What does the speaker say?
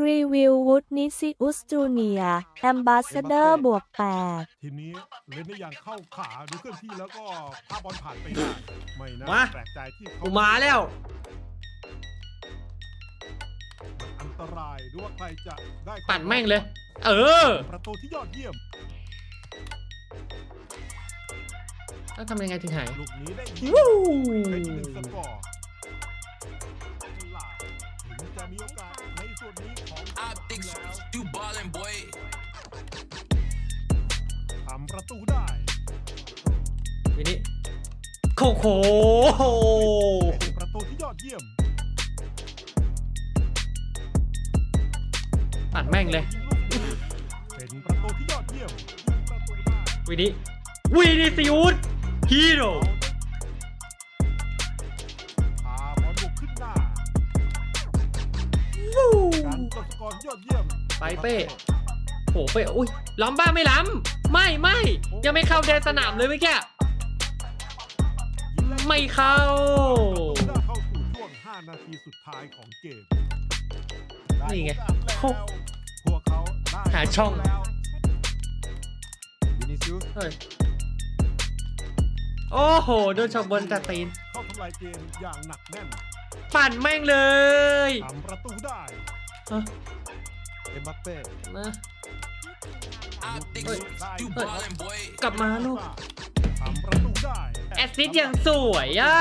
รีวิววูดนิซิอุสจูเนียแอมบาสเดอร์บวกแปดทีนี้เล่นได้อย่างเข้าขาดูเคลื่อนที่แล้วก็พาบอลผ่านไปได้ไม่น่ามา แปลกใจที่เขากูมาแล้ว อันตรายดูว่าใครจะได้ปั่นแม่งเลย เออ ประตูที่ยอดเยี่ยมแล้วทำยังไงถึงหายลูกนี้ได้ยิง วู้ เป็นหนึ่ง ประตูได้วินี่โคโคเป็นประตูที่ยอดเยี่ยมปั่นแม่งเลยยิงลูกนี้เป็นประตูที่ยอดเยี่ยมยิงประตูได้วินี่วินิซิอุสฮีโร่พาบอลบุกขึ้นหน้าการกดสกอร์ที่ยอดเยี่ยมไปเป้ โหเป้อุ้ยล้ำบ้าไม่ล้ำไม่ไม่ยังไม่เข้าแดนสนามเลยเมื่อกี้ยิงและไม่เข้าประตูได้เข้าสู่ช่วง5นาทีสุดท้ายของเกมด้นี่ไงโอกาสแล้วพวกเขาได้หาช่องแล้ววินิซิอุสเฮ้ยโอ้โหโดนช็อตบนตะตีนเข้าทำลายเกมอย่างหนักแน่นปั่นแม่งเลยทำประตูได้ฮะ เอ็มบัปเป้นะ Optics, Oi. you Oi. ballin', boy. กลับมาลูกทำประตูได้แอสซิสต์ยังสวยอะ